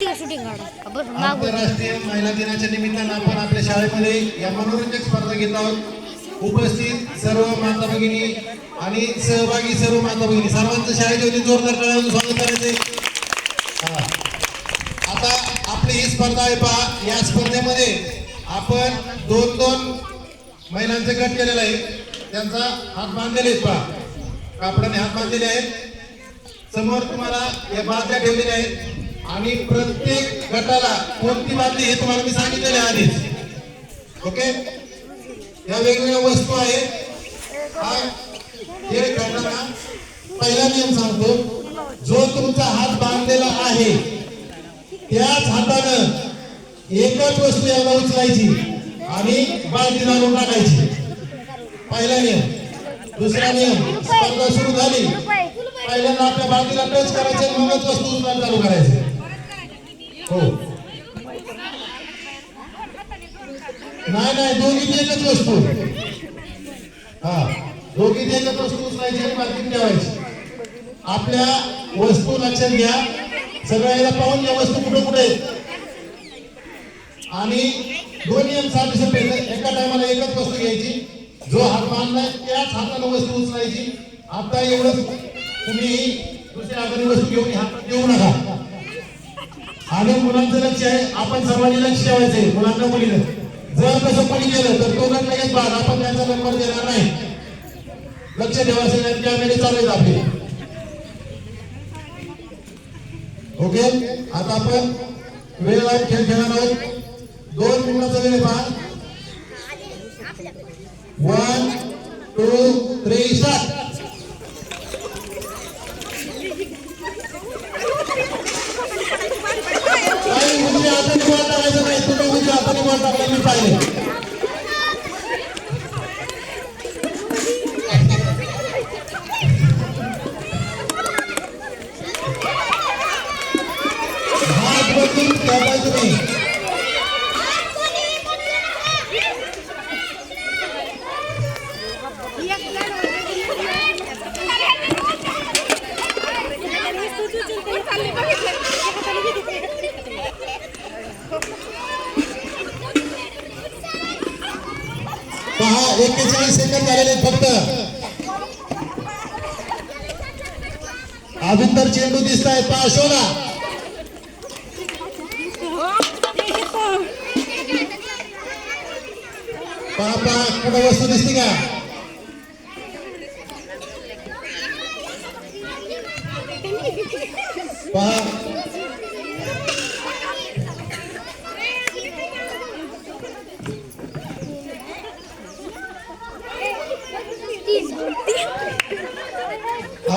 Shooting आंतरराष्ट्रीय महिला दिनाच्या निमित्तानं आपण आपल्या शाळेमध्ये या मनोरंजक स्पर्धा घेत आहोत. उपस्थित सर्व माता भगिनी आणि सहभागी सर्व माता भगिनी. सर्वांचं शाळेच्या वतीने जोरदार टाळ्यानं स्वागत करायचंय. हा. आता आपली ही स्पर्धा आहे पहा. या स्पर्धेमध्ये आपण दोन दोन महिलांचे गट केलेला आहे. त्यांचा हात बांधलेले आहेत पहा. कापडाने हात बांधलेले आहेत. समोर तुम्हाला या बादल्या ठेवलेल्या आहेत. आणि प्रत्येक गटाला कोणती बादली हे तुम्हाला मी सांगितलेले आहे आधीच. ओके? या वेगवेगळ्या वस्तू आहेत. हा खेळ खेळताना पहिला नियम सांगतो जो तुमचा हात बांधलेला आहे त्याच हातानं एकच वस्तू याला उचलायची आणि बालटी घालून टाकायची. पहिला नियम. दुसरा नियम. स्पर्धा सुरू झाली. पहिल्यांदा आपल्या बालटीला टच करायचे मगच वस्तू उचलायला चालू करायचे. हो. नाही नाही दोघी एकच वस्तू. हा दोघी एकच वस्तू उचलायची आणि ठेवायची. आपल्या वस्तू लक्षात घ्या. सगळ्याला पाहून घ्या वस्तू कुठे कुठे आणि दोन्ही नियम साधे एका टायमाला एकच वस्तू घ्यायची. जो हात मानलाय त्याच हाताने वस्तू उचलायची. आता एवढं तुम्ही दुसऱ्या हाताने वस्तू घेऊन हातात देऊ नका. आणि मुलांचं लक्ष आहे आपण सर्वांनी लक्ष ठेवायचंय मुलांना मुलीनं. जर तसं कोणी गेलं तर तो गट लगेच बाद. आपण त्यांचा नंबर देणार नाही. लक्ष ठेवायचं कॅमेरे चालू आहेत आपले. ओके? आता आपण वेळ लावून खेळ खेळणार आहोत. दोन मिनिटाचा वेळ पहा. वन टू थ्री स्टार्ट काही उजव्या हाताने बॉल टाकायचं नाही तुम्ही उजव्या आपल्याला बॉल टाकला पाहिले खेळायचं सेकंद झालेले फक्त. अजून तर चेंडू दिसत आहे पहा शोधा. पहा पहा कुठं वस्तू दिसते का? पहा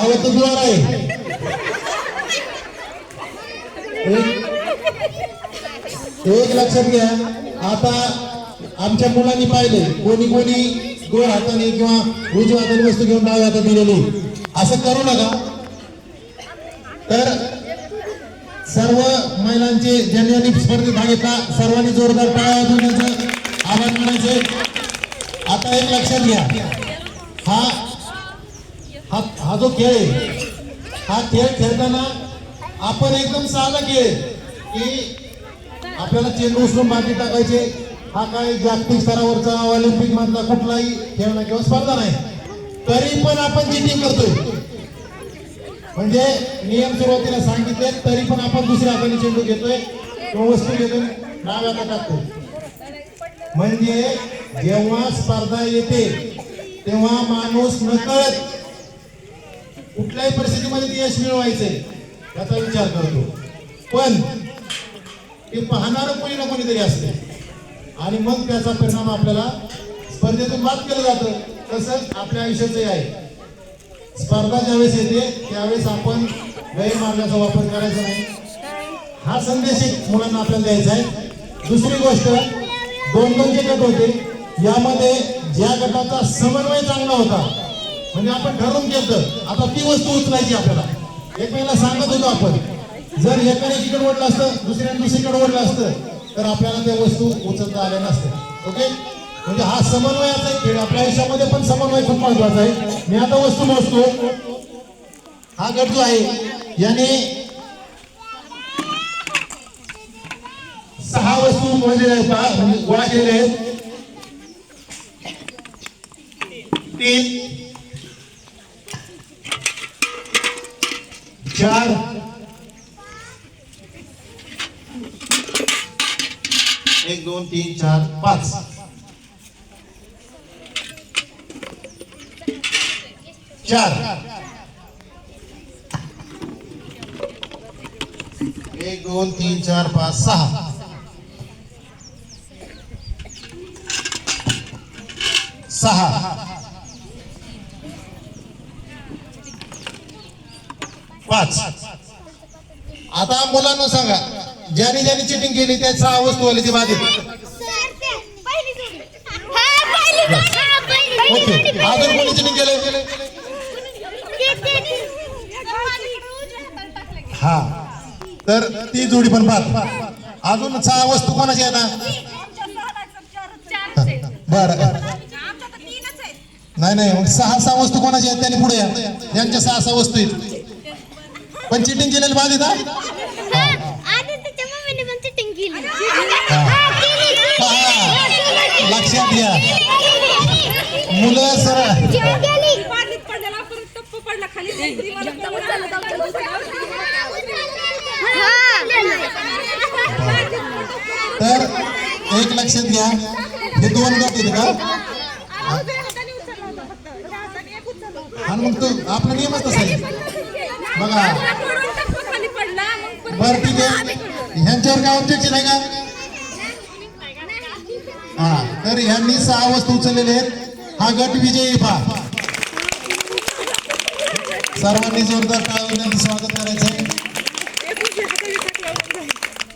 हा वस्तू द्वार आहे. एक लक्षात घ्या. आता आमच्या मुलांनी पाहिले कोणी कोणी गोड हाताने किंवा उजव्या हाताने वस्तू घेऊन डाव्या हातात दिलेली असं करू नका. तर सर्व महिलांचे ज्यांनी स्पर्धेत भाग घेतला सर्वांनी जोरदार टाळ्या वाजवण्याचं आवाहन करायचे आता एक लक्षात घ्या. हा हा जो खेळ आहे हा खेळ खेळताना आपण एकदम साधा खेळ की आपल्याला चेंडू उचलून बाकी टाकायचे. हा काही जागतिक स्तरावरचा ऑलिम्पिक मधला कुठलाही खेळणा किंवा स्पर्धा नाही. तरी पण आपण चिटिंग करतोय म्हणजे नियम सुरुवातीला सांगितले तरी पण आपण दुसऱ्या हाताने चेंडू घेतोय किंवा वस्तू घेतोय नाव आता टाकतो म्हणजे जेव्हा स्पर्धा येते तेव्हा माणूस नकळत कुठल्याही परिस्थितीमध्ये ते यश मिळवायचंय याचा विचार करतो. पण ते पाहणारं कोणी ना कोणीतरी असते. आणि मग त्याचा परिणाम आपल्याला स्पर्धेतून बाद केलं जातं. तसंच आपल्या आयुष्याचंही आहे. स्पर्धा ज्यावेळेस येते त्यावेळेस आपण गैरमार्गाचा वापर करायचा नाही. हा संदेश एक मुलांना आपल्याला द्यायचा आहे. दुसरी गोष्ट दोन दोन जे गट होते यामध्ये ज्या गटाचा समन्वय चांगला होता म्हणजे आपण ठरवून घेतलं. आता ती वस्तू उचलायची आपल्याला. एकमेकाला सांगत होतो आपण जर एकाने तिकडे ओढलं असतं दुसऱ्याने दुसरीकडे ओढलं असतं तर आपल्याला त्या वस्तू उचलता आल्या नसत्या. ओके? म्हणजे हा समन्वयाचा एक खेळ. आपल्या आयुष्यामध्ये पण समन्वय खूप महत्त्वाचा आहे. मी आता वस्तू मोजतो. हा गट जो आहे. याने सहा वस्तू मोजलेल्या आहेत. म्हणजे गोळा केलेल्या आहेत. तीन चार एक दोन तीन चार पाच. चार. एक दोन तीन चार पाच सहा. सहा. पाच. आता मुलांना सांगा ज्याने ज्याने चिटिंग केली त्या सहा वस्तू आली ती बाधित ओके अजून कोणी चिटिंग केलं हा तर ती जोडी पण बाद अजून सहा वस्तू कोणाची आहे ना बर. नाही नाही मग सहा सहा वस्तू कोणाची आहेत त्यांनी पुढे या. यांच्या सहा सहा वस्तू आहेत. पण चिटिंग केलेली बाधित हा लक्षात घ्या. मुलं सर तर एक लक्षात घ्या. हे दोन गट आहेत का? आणि मग तो आपला नियमच तसा आहे. बघा. बर ठीक आहे. ह्यांच्यावर काय ऑब्जेक्शन आहे का? हा तर ह्यांनी सहा वस्तू उचललेले आहेत. हा गट विजयी पहा. सर्वांनी जोरदार टाळ्या स्वागत करायचं आहे